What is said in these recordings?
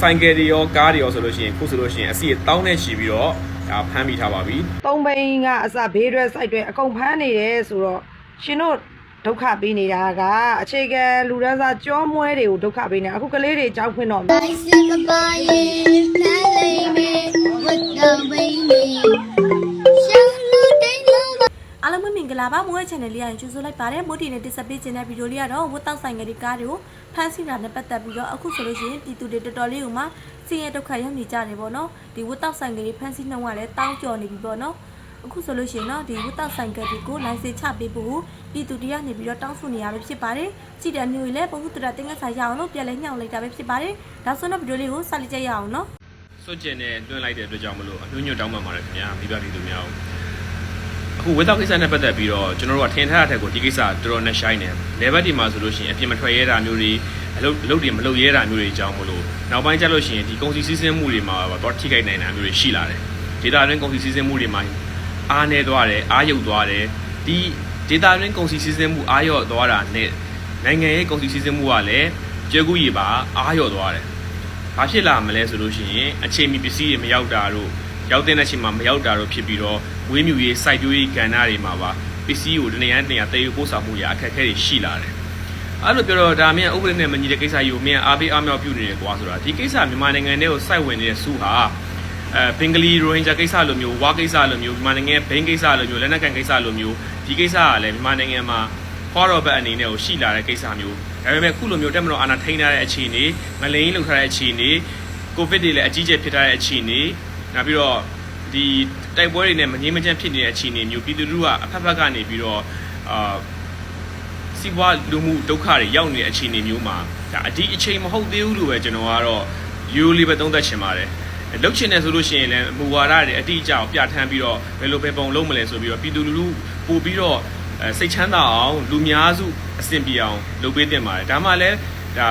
ဆိုင်ကယ်တွေရောကားတွေရောဆိုလို့ရှိရင်ခုဆိုလို့ရှိရင်အစီအတောင်းနဲ့ချီပြီးတော့ဒါဖမ်းမိထားပါပြီသုံးဘိန်းကအစဘေးရွက်စိုက်တွေအကုန်ဖမ်းနေတယ်ဆိုတော့ရှင်တို့ဒုက္ခပေးနေတာကအခြေခံလူရန်စားကြောမွဲတွေကိုဒုက္ခပေးနေတာအခုကလေးတွေကြောက်ခွင့်တော့မ လုံးပဲမင်္ဂလာပါမိုးရဲ့ channel လေးရရင်ကြိုဆိုလိုက်ပါတယ်မိုးတီနဲ့တင်ဆက်ပေးခြင်းတဲ့ဗီဒီယိုလေးကတော့ဝတ်တောက်ဆိုင်ငယ်ဒီကားတွေကိုဖမ်းဆီးတာနဲ့ပတ်သက်ပြီးတော့အခုဆိုလို့ရှိရင်ပြည်သူတွေတော်တော်လေးကိုမှဆင်းရဲဒုက္ခရောက်နေကြတယ်ပေါ့နော်ဒီဝတ်တောက်ဆိုင်ငယ်တွေဖမ်းဆီးနှုန်းကလည်းတောင်းကျော်နေပြီပေါ့နော်အခုဆိုလို့ရှိရင်တော့ဒီဝတ်တောက်ဆိုင်ကတွေကိုလိုင်စင်ချပေးဖို့ပြည်သူတွေကနေပြီးတော့တောင်းဆိုနေရပဲဖြစ်ပါတယ်ကြည်တဲ့မျိုးတွေလည်းပုံမှုတရတင်ငတ်ဆိုင်ရအောင်လို့ပြန်လဲညှောင်းလိုက်တာပဲဖြစ်ပါတယ်ဒါဆိုတော့ဗီဒီယိုလေးကိုစလိုက်ကြရအောင်နော်စွတ်ကျင်နဲ့တွန်းလိုက်တဲ့အတွက်ကြောင့်မလို့အညွှန်းညွှတ်တောင်းပန်ပါတယ်ခင်ဗျာမိဘပြည်သူများကို အခုဝက်တော့ကိစ္စနဲ့ပတ်သက်ပြီးတော့ကျွန်တော်တို့ကထင်ထားတဲ့ထက်ကိုဒီကိစ္စတော်တော်နဲ့ရှိုင်းနေလေဘက်ဒီမှာဆိုလို့ရှိရင်အပြင်မထွက်ရဲတာမျိုးတွေအလုပ်အလုပ်တွေမလုပ်ရဲတာမျိုးတွေအကြောင်းမလို့နောက်ပိုင်းကျလို့ရှိရင်ဒီကုန်စည်စည်းစိမ်မှုတွေမှာတော့ထိခိုက်နိုင်တာမျိုးတွေရှိလာတယ်ဒေတာတွင်းကုန်စည်စည်းစိမ်မှုတွေမှာအားနေသွားတယ်အားယုတ်သွားတယ်ဒီဒေတာတွင်းကုန်စည်စည်းစိမ်မှုအားရော့သွားတာနဲ့နိုင်ငံရဲ့ကုန်စည်စည်းစိမ်မှုကလည်းကျေကူကြီးပါအားရော့သွားတယ်ဘာဖြစ်လာမလဲဆိုလို့ရှိရင်အချိန်မီပစ္စည်းတွေမရောက်တာတို့ ရောက်တဲ့အချိန်မှာမရောက်တာတို့ဖြစ်ပြီးတော့ဝင်းမြူရေးစိုက်ပျိုးရေးကဏ္ဍတွေမှာပါပစ္စည်းကိုတနေရာတနေရာတည်ယူပို့ဆောင်မှုရအခက်အခဲတွေရှိလာတယ်အဲ့လိုပြောတော့ဒါမြန်ဥပဒေနဲ့မညီတဲ့ကိစ္စကြီးကိုမြန်အားပေးအားမြောက်ပြုနေတယ်ကွာဆိုတာဒီကိစ္စမြန်မာနိုင်ငံထဲကိုစိုက်ဝင်နေတဲ့စုဟာအဲဘင်္ဂလီရိုဟင်ဂျာကိစ္စလိုမျိုးဝါကိစ္စလိုမျိုးမြန်မာနိုင်ငံဘိန်းကိစ္စလိုမျိုးလက်နက်ကန်ကိစ္စလိုမျိုးဒီကိစ္စကလည်းမြန်မာနိုင်ငံမှာခေါ်တော့ဘက်အနေနဲ့ကိုရှိလာတဲ့ကိစ္စမျိုးဒါပေမဲ့ခုလိုမျိုးတက်မတော်အာဏာထိန်းထားတဲ့အခြေအနေမလိန်လောက်ထားတဲ့အခြေအနေကိုဗစ်တွေလည်းအကြီးကျယ်ဖြစ်ထားတဲ့အခြေအနေ နောက်ပြီးတော့ဒီတိုက်ပွဲတွေနဲ့မငြိမ်းမချမ်းဖြစ်နေတဲ့အခြေအနေမျိုးပြည်သူလူထုကအဖက်ဖက်ကနေပြီးတော့အာစီးပွားလူမှုဒုက္ခတွေရောက်နေတဲ့အခြေအနေမျိုးမှာဒါအဒီအချိန်မဟုတ်သေးဘူးလို့ပဲကျွန်တော်ကတော့ယူလေးပဲသုံးသပ်ချင်ပါတယ်လုတ်ချင်တယ်ဆိုလို့ရှိရင်လည်းမူဝါဒတွေအတိအကျကိုပြဋ္ဌာန်းပြီးတော့ဘယ်လိုပဲပုံလုံးမလဲဆိုပြီးတော့ပြည်သူလူထုပို့ပြီးတော့အဲစိတ်ချမ်းသာအောင်လူများစုအဆင်ပြေအောင်လုပ်ပေးတင်ပါတယ်ဒါမှလည်းဒါ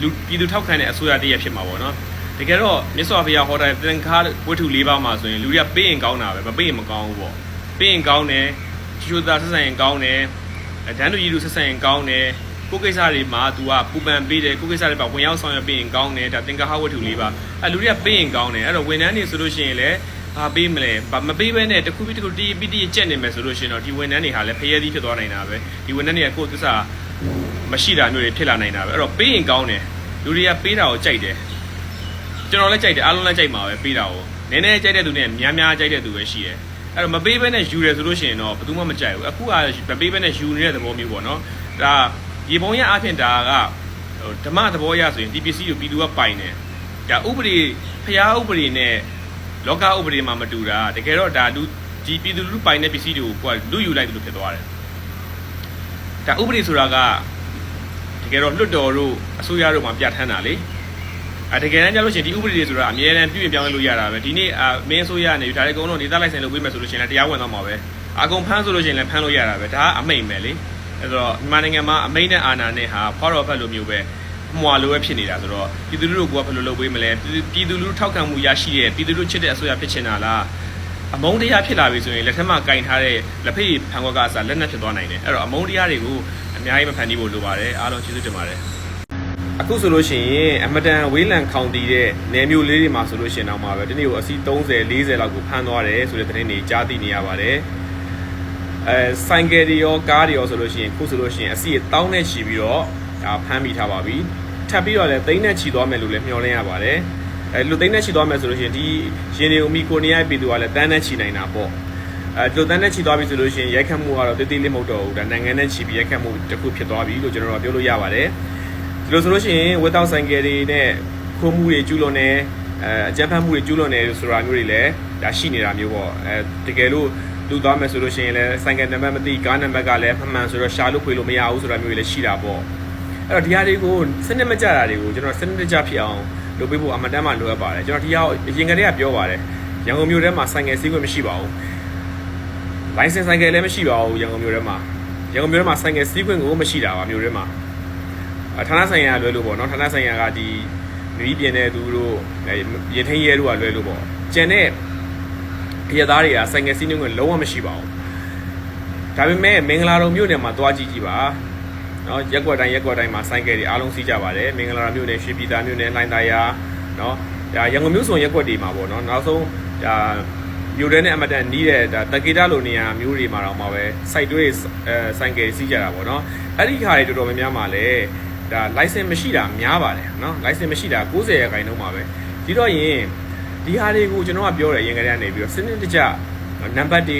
လူပြည်သူထောက်ခံတဲ့အစိုးရတည်းရဖြစ်မှာပေါ့နော် တကယ်တော့မြတ်စွာဘုရားဟောတဲ့သင်္ခါဝတ္ထု၄ပါးမှာဆိုရင်လူတွေကပေးရင်ကောင်းတာပဲမပေးရင်မကောင်းဘူးပေါ့ပေးရင်ကောင်းတယ်ချူချူသားဆက်ဆံရင်ကောင်းတယ်အဲတန်းတူကြီးလူဆက်ဆံရင်ကောင်းတယ်ကိုယ်ကိစ္စတွေမှာ तू ကပူပန်ပေးတယ်ကိုယ်ကိစ္စတွေမှာဝင်ရောက်ဆောင်ရွက်ပေးရင်ကောင်းတယ်ဒါသင်္ကာဟဝတ္ထုလေးပါအဲလူတွေကပေးရင်ကောင်းတယ်အဲ့တော့ဝန်ထမ်းတွေဆိုလို့ရှိရင်လည်းဘာပေးမလဲဘာမပေးဘဲနဲ့တစ်ခုပြီးတစ်ခုတီးပြီးတီးကြက်နေမယ်ဆိုလို့ရှိရင်တော့ဒီဝန်ထမ်းတွေဟာလည်းဖျဲသီးဖြစ်သွားနိုင်တာပဲဒီဝန်ထမ်းတွေကကိုယ့်သစ္စာမရှိတာမျိုးတွေဖြစ်လာနိုင်တာပဲအဲ့တော့ပေးရင်ကောင်းတယ်လူတွေကပေးတာကိုကြိုက်တယ် ကျွန်တော်လည်းကြိုက်တယ်အားလုံးလည်းကြိုက်မှာပဲပေးတာကိုနည်းနည်းကြိုက်တဲ့သူနဲ့များများကြိုက်တဲ့သူပဲရှိတယ်အဲ့တော့မပေးဘဲနဲ့ယူတယ်ဆိုလို့ရှိရင်တော့ဘယ်သူမှမကြိုက်ဘူးအခုကမပေးဘဲနဲ့ယူနေတဲ့သဘောမျိုးပေါ့နော်ဒါရေပုံရအဖြစ်ဒါကဟိုဓမ္မသဘောရဆိုရင်ဒီပစ္စည်းကိုပြည်သူကပိုင်တယ်ဒါဥပဒေဖျားဥပဒေနဲ့လောကဥပဒေမှာမတူတာတကယ်တော့ဒါလူဒီပြည်သူလူပိုင်တဲ့ပစ္စည်းတွေကိုကိုကလူယူလိုက်တယ်လို့ဖြစ်သွားတယ်ဒါဥပဒေဆိုတာကတကယ်တော့လွတ်တော်တို့အစိုးရတို့မှာပြဋ္ဌာန်းတာလေ အဲတကယ်တမ်းကျလို့ရှိရင်ဒီဥပဒေတွေဆိုတာအများအားပြုပြင်ပြောင်းလဲလို့ရတာပဲဒီနေ့အာမင်းဆိုရနေဒါလည်းအကုန်လုံးဒေသလိုက်ဆိုင်လုပ်ပေးမယ်ဆိုလို့ရှိရင်လည်းတရားဝင်သွားမှာပဲအကုန်ဖမ်းဆိုလို့ရှိရင်လည်းဖမ်းလို့ရတာပဲဒါကအမိန်ပဲလေအဲဆိုတော့မြန်မာနိုင်ငံမှာအမိန်နဲ့အာဏာနဲ့ဟာဖော်တော်ဖက်လိုမျိုးပဲမွာလိုပဲဖြစ်နေတာဆိုတော့ပြည်သူလူထုကဘယ်လိုလုပ်ပေးမလဲပြည်သူလူထုထောက်ခံမှုရရှိတဲ့ပြည်သူလူထုချစ်တဲ့အစိုးရဖြစ်ချင်တာလားအမုန်းတရားဖြစ်လာပြီဆိုရင်လက်ထက်မှာကင်ထားတဲ့လက်ဖေးဖန်ခွက်ကအစားလက်နက်ဖြစ်သွားနိုင်တယ်အဲ့တော့အမုန်းတရားတွေကိုအများကြီးမဖန်တီးဖို့လိုပါတယ်အားလုံးကျေးဇူးတင်ပါတယ် အခုဆိုလို့ရှိရင်အမတန်ဝေးလံခေါင်တီးတဲ့နယ်မျိုးလေးတွေမှာဆိုလို့ရှိရင်တော့မှာပဲဒီနေ့ကိုအစီ30 40လောက်ကိုဖမ်းသွားတယ်ဆိုတဲ့သတင်းတွေကြားသိနေရပါတယ်အဲဆိုင်ကယ်တွေရောကားတွေရောဆိုလို့ရှိရင်ခုဆိုလို့ရှိရင်အစီတောင်းနဲ့ချီပြီးတော့ဒါဖမ်းမိထားပါပြီထပ်ပြီးတော့လည်းသိန်းနဲ့ချီသွားမယ်လို့လည်းမျှော်လင့်ရပါတယ်အဲလူသိန်းနဲ့ချီသွားမယ်ဆိုလို့ရှိရင်ဒီရင်တွေကိုမိကိုနေရပြည်သူကလည်းတန်းနဲ့ချီနိုင်တာပေါ့အဲလူတန်းနဲ့ချီသွားပြီဆိုလို့ရှိရင်ရိုက်ခတ်မှုကတော့တိတိလေးမဟုတ်တော့ဘူးဒါနိုင်ငံနဲ့ချီပြီးရိုက်ခတ်မှုတစ်ခုဖြစ်သွားပြီလို့ကျွန်တော်တို့ပြောလို့ရပါတယ် ဒီလိုဆိုလို့ရှိရင်ဝက်တောက်ဆိုင်ကယ်တွေနဲ့ခိုးမှုတွေကျူးလွန်နေအဲအကြမ်းဖက်မှုတွေကျူးလွန်နေဆိုတာမျိုးတွေလည်းဒါရှိနေတာမျိုးပေါ့အဲတကယ်လို့လူသွားမယ်ဆိုလို့ရှိရင်လည်းဆိုင်ကယ်နံပါတ်မသိကားနံပါတ်ကလည်းမမှန်ဆိုတော့ရှာလို့ခွေလို့မရဘူးဆိုတာမျိုးတွေလည်းရှိတာပေါ့အဲ့တော့ဒီဟာတွေကိုစနစ်မကျတာတွေကိုကျွန်တော်စနစ်တကျဖြစ်အောင်လုပ်ပေးဖို့အမတန်မှလိုအပ်ပါတယ်ကျွန်တော်ဒီဟာအရင်ကတည်းကပြောပါတယ်ရန်ကုန်မြို့ထဲမှာဆိုင်ကယ်စီးခွင့်မရှိပါဘူးလိုင်စင်ဆိုင်ကယ်လည်းမရှိပါဘူးရန်ကုန်မြို့ထဲမှာရန်ကုန်မြို့ထဲမှာဆိုင်ကယ်စီးခွင့်ကိုမရှိတာပါမြို့ထဲမှာအ ဌာနဆိုင်ရာလွဲလို့ပေါ့နော်ဌာနဆိုင်ရာကဒီနွေးပြင်တဲ့သူတို့ရထင်းရဲတို့ကလွဲလို့ပေါ့ကျန်တဲ့အရသားတွေကဆိုင်ငယ်စီးနှင်းကလုံးဝမရှိပါဘူးဒါပေမဲ့မင်္ဂလာတော်မြို့နယ်မှာသွားကြည့်ကြည့်ပါနော်ရက်ွက်တိုင်းရက်ွက်တိုင်းမှာဆိုင်ကယ်တွေအားလုံးစီးကြပါတယ်မင်္ဂလာတော်မြို့နယ်ရှေးပြည်သာမြို့နယ်လိုင်သာယာနော်ဒါရန်ကုန်မြို့ဆိုရက်ွက်တွေမှာပေါ့နော်နောက်ဆုံးဒါမြို့ထဲနဲ့အမတန်နီးတဲ့ဒါတက္ကေတလိုနေရာမျိုးတွေမှာတော့မှာပဲစိုက်တွဲအဲဆိုင်ကယ်စီးကြတာပေါ့နော်အဲ့ဒီခါတွေတော်တော်များများမှာလည်း ဒါ license မရှိတာများပါတယ်เนาะ license မရှိတာ90ရာခိုင်နှုန်းမှာပဲဒီတော့ရင်ဒီဟာတွေကိုကျွန်တော်ကပြောတယ်ရင်ကလေးကနေပြီးတော့စနစ်တကျနံပါတ်တွေ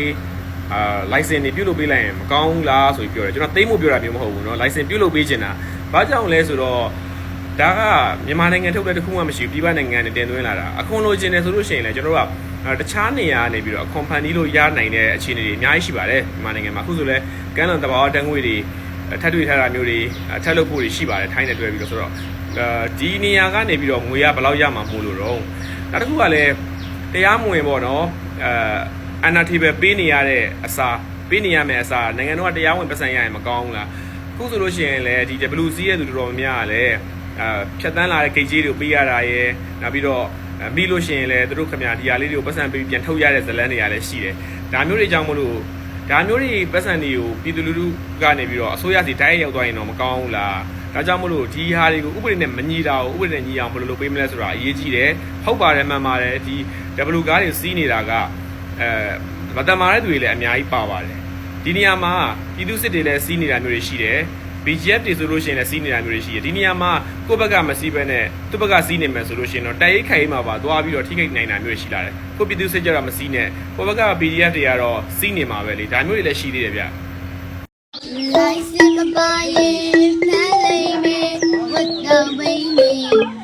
အာ license တွေပြုတ်လုပ်ပေးလိုက်ရင်မကောင်းဘူးလားဆိုပြီးပြောတယ်ကျွန်တော်သိမ်းဖို့ပြောတာမျိုးမဟုတ်ဘူးเนาะ license ပြုတ်လုပ်ပေးချင်တာဘာကြောင့်လဲဆိုတော့ ဒါကမြန်မာနိုင်ငံထုတ်တဲ့တစ်ခုမှမရှိဘူးပြည်ပနိုင်ငံနဲ့တင်သွင်းလာတာအခွန်လိုချင်တယ်ဆိုလို့ရှိရင်လည်းကျွန်တော်တို့ကအဲတခြားနေရာနေပြီးတော့အခွန်ဖန်တီးလို့ရနိုင်တဲ့အခြေအနေတွေအများကြီးရှိပါတယ်မြန်မာနိုင်ငံမှာအခုဆိုလည်းကမ်းလွန်တဘာဝတန်ငွေတွေအ ထပ်တွေ့ထားတာမျိုးတွေအထပ်လုပ်ဖို့တွေရှိပါတယ်ထိုင်းနဲ့တွဲပြီးတော့ဆိုတော့အဲဒီနေရာကနေပြီးတော့ငွေရဘယ်လောက်ရမှာမို့လို့တော့နောက်တစ်ခုကလည်းတရားမဝင်ပေါ့နော်အဲအနာတီပဲပေးနေရတဲ့အစာပေးနေရမယ်အစာနိုင်ငံတော်ကတရားဝင်ပတ်စံရရင်မကောင်းဘူးလားအခုဆိုလို့ရှိရင်လည်းဒီ WC ရဲ့သူတော်တော်များများကလည်းအာဖြတ်တန်းလာတဲ့ဂိတ်ကြီးတွေကိုပေးရတာရယ်နောက်ပြီးတော့အဲမိလို့ရှိရင်လည်းသူတို့ခင်ဗျာဒီဟာလေးတွေကိုပတ်စံပေးပြန်ထုတ်ရတဲ့ဇလန်းတွေကလည်းရှိတယ်ဒါမျိုးတွေကြောင့်မလို့ ဒါမျိုးတွေပတ်စံတွေကိုပြည်သူလူထုကနေပြီးတော့အစိုးရစီတိုင်းရောက်သွားရင်တော့မကောင်းဘူးလားဒါကြောင့်မလို့ဒီဟာတွေကိုဥပဒေနဲ့မညီတာကိုဥပဒေနဲ့ညီအောင်ဘယ်လိုလုပ်ပေးမလဲဆိုတာအရေးကြီးတယ်ဟုတ်ပါတယ်မှန်ပါတယ်ဒီ W ကားတွေစီးနေတာကအဲမတမာတဲ့သူတွေလည်းအများကြီးပါပါတယ်ဒီနေရာမှာပြည်သူစစ်တွေလည်းစီးနေတာမျိုးတွေရှိတယ် BGF တွေဆိုလို့ရှိရင်လည်းစီးနေတာမျိုးတွေရှိတယ်ဒီနေရာမှာကိုယ့်ဘက်ကမစီးဘဲနဲ့သူ့ဘက်ကစီးနေမယ်ဆိုလို့ရှိရင်တော့တိုက်ရိုက်ခိုင်မှာပါသွားပြီးတော့ထိခိုက်နိုင်တာမျိုးတွေရှိလာတယ်ကိုယ့်ပြည်သူစစ်ကြတော့မစီးနဲ့ကိုယ့်ဘက်က BGF တွေကတော့စီးနေမှာပဲလေဒါမျိုးတွေလည်းရှိသေးတယ်ဗျလိုက်စင်မပါရင်ဖ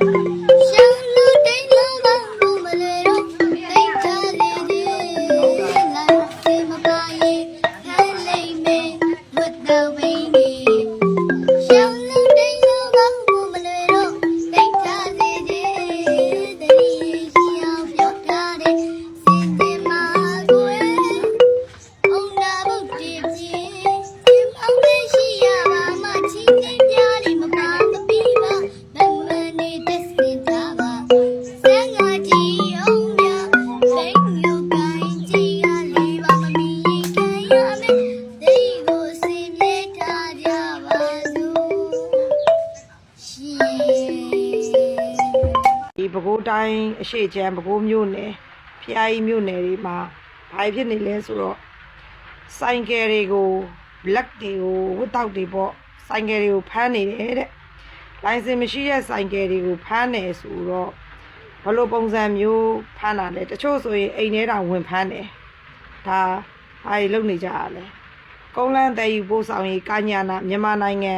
ပဲခူးတိုင်းအရှိချမ်းပဲခူးမြို့နယ်ဖျားကြီးမြို့နယ်တွေမှာဘာဖြစ်နေလဲဆိုတော့ဆိုင်ကယ်တွေကို black တွေကိုဝတ်တောက်တွေပေါ့ဆိုင်ကယ်တွေကိုဖမ်းနေတယ်တဲ့လိုင်စင်မရှိတဲ့ဆိုင်ကယ်တွေကိုဖမ်းတယ်ဆိုတော့ဘယ်လိုပုံစံမျိုးဖမ်းတာလဲတချို့ဆိုရင်အိမ်ထဲတောင်ဝင်ဖမ်းတယ်ဒါဘာတွေလုပ်နေကြရလဲကုန်းလန်းတည်ယူပို့ဆောင်ရေးကာညာနာမြန်မာနိုင်ငံ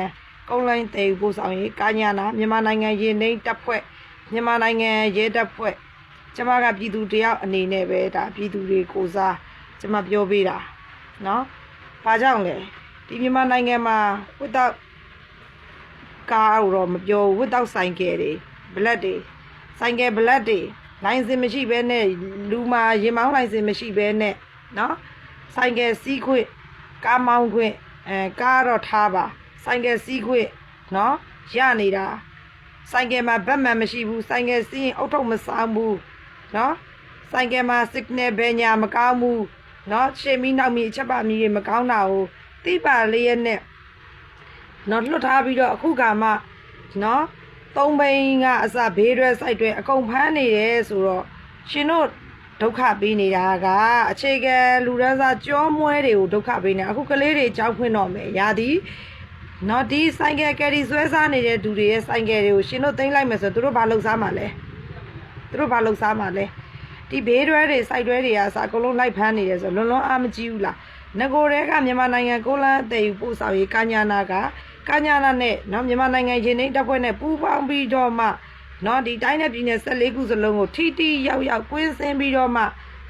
ကုန်းလန်းတည်ယူပို့ဆောင်ရေးကာညာနာမြန်မာနိုင်ငံရေနှိမ့်တပ်ဖွဲ့ မြန်မာနိုင်ငံရဲတပ်ဖွဲ့ကျမကပြည်သူတယောက်အနေနဲ့ပဲဒါပြည်သူတွေကိုစားကျမပြောပေးတာเนาะဘာကြောင့်လဲဒီမြန်မာနိုင်ငံမှာဝတ်တော့ကားတော့မပြောဘူးဝတ်တော့ဆိုင်ကယ်တွေဘလက်တွေဆိုင်ကယ်ဘလက်တွေလိုင်စင်မရှိဘဲနဲ့လူမာရင်မောင်းလိုင်စင်မရှိဘဲနဲ့เนาะဆိုင်ကယ်စီးခွင့်ကားမောင်းခွင့်အဲကားတော့ထားပါဆိုင်ကယ်စီးခွင့်เนาะရနေတာ ဆိုင်ကယ်မှာဘက်မှန်မရှိဘူးဆိုင်ကယ်စီးရင်အုတ်ထုတ်မဆောင်ဘူးနော်ဆိုင်ကယ်မှာ signal ပဲညာမကောင်းဘူးနော်ရှေ့မီနောက်မီအချက်ပါမီတွေမကောင်းတာကိုတိပါလေးရက်နဲ့နော်လွတ်ထားပြီးတော့အခုကမှနော်သုံးဘိန်းကအစဘေးတွဲစိုက်တွဲအကုန်ဖမ်းနေတယ်ဆိုတော့ရှင်တို့ဒုက္ခပေးနေတာကအခြေခံလူရန်းစားကြောမွဲတွေကိုဒုက္ခပေးနေအခုကလေးတွေကြောက်ဖွင့်တော့မယ်ရာသီ နော်ဒီဆိုင်ကယ်ကယ်ရီဆွဲစားနေတဲ့သူတွေရဲ့ဆိုင်ကယ်တွေကိုရှင်တို့သိမ်းလိုက်မယ်ဆိုတော့သူတို့ဘာလုပ်စားမှာလဲသူတို့ဘာလုပ်စားမှာလဲဒီဘေးရွဲတွေစိုက်ရွဲတွေကအစအကုန်လုံးလိုက်ဖမ်းနေတယ်ဆိုတော့လွန်လွန်အားမကြည့်ဘူးလားငကိုတဲကမြန်မာနိုင်ငံကိုလန်းအသေးယူပို့ဆောင်ရေးကာညာနာကကာညာနာနဲ့နော်မြန်မာနိုင်ငံရင်းနှိမ့်တပ်ဖွဲ့နဲ့ပူးပေါင်းပြီးတော့မှနော်ဒီတိုင်းနဲ့ပြည်နယ်14ခုစလုံးကိုထိထိရောက်ရောက်ကွင်းစင်းပြီးတော့မှ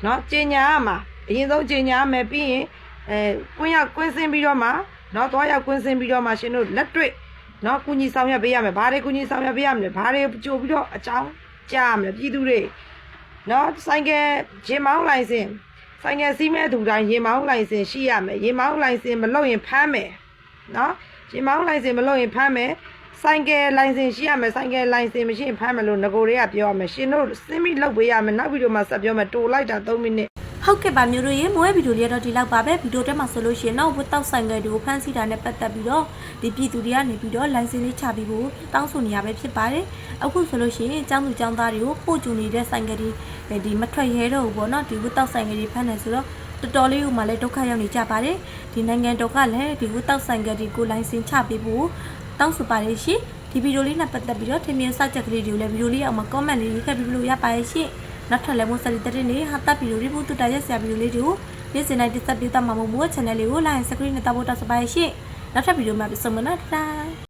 နော်ကျင်ညာရမှာအရင်ဆုံးကျင်ညာရမယ်ပြီးရင်အဲကွင်းရောက်ကွင်းစင်းပြီးတော့မှ နော်သွားရောက်ကွင်းစင်းပြီးတော့မှရှင်တို့လက်တွေ့နော်ကုညီဆောင်ရွက်ပေးရမယ်ဘာတွေကုညီဆောင်ရွက်ပေးရမလဲဘာတွေကြိုပြီးတော့အကြောင်းကြားရမလဲပြည်သူတွေနော်ဆိုင်ကယ်ရင်မောင်းလိုင်စင်ဆိုင်ကယ်စီးမဲ့သူတိုင်းရင်မောင်းလိုင်စင်ရှိရမယ်ရင်မောင်းလိုင်စင်မလုပ်ရင်ဖမ်းမယ်နော်ရင်မောင်းလိုင်စင်မလုပ်ရင်ဖမ်းမယ်ဆိုင်ကယ်လိုင်စင်ရှိရမယ်ဆိုင်ကယ်လိုင်စင်မရှိရင်ဖမ်းမယ်လို့ငကိုတွေကပြောရမယ်ရှင်တို့စင်းမိလုပ်ပေးရမယ်နောက်ဗီဒီယိုမှာဆက်ပြောမယ်တိုလိုက်တာ3မိနစ် ဟုတ်ကဲ့ပါမျိုးတို့ရေမွေးဗီဒီယိုလေးတော့ဒီလောက်ပါပဲဗီဒီယိုထဲမှာဆိုလို့ရှိရင်တော့ဝတ်တောက်ဆိုင်ငယ်တွေကိုဖမ်းဆီးတာနဲ့ပတ်သက်ပြီးတော့ဒီပြည်သူတွေကနေပြီးတော့လိုင်စင်လေးချပြီးဖို့တောင်းဆိုနေရပဲဖြစ်ပါတယ်အခုဆိုလို့ရှိရင်ចောင်းသူចောင်းသားတွေကိုပို့ကျူနေတဲ့ဆိုင်ငယ်တွေဒီမထွက်ရဲတော့ဘူးပေါ့နော်ဒီဝတ်တောက်ဆိုင်ငယ်တွေဖမ်းနေဆိုတော့တော်တော်လေးဥမှလည်းဒုက္ခရောက်နေကြပါတယ်ဒီနိုင်ငံတော်ကလည်းဒီဝတ်တောက်ဆိုင်ငယ်တွေကိုလိုင်စင်ချပေးဖို့တောင်းဆိုပါတယ်ရှင်ဒီဗီဒီယိုလေးနဲ့ပတ်သက်ပြီးတော့ထင်မြင်စကြက်ကလေးတွေကိုလည်းဗီဒီယိုလေးအောက်မှာ comment လေးရေးခဲ့ပြီးလို့ရပါရဲ့ရှင် နောက်ထပ်လည်းမို့စလီတဲ့နေဟာတပ်ဗီဒီယိုလေးပို့တူတာရက်ဆရာဗီဒီယိုလေးတွေကိုနေ့စဉ်တိုင်းတက်ဆက်ပေးတတ်မှာမို့မို့ channel လေးကို like subscribe နဲ့တောက်ဖို့တောက်စပါရဲ့ရှင်နောက်ထပ်ဗီဒီယိုမှာပြန်ဆုံမနော်တာ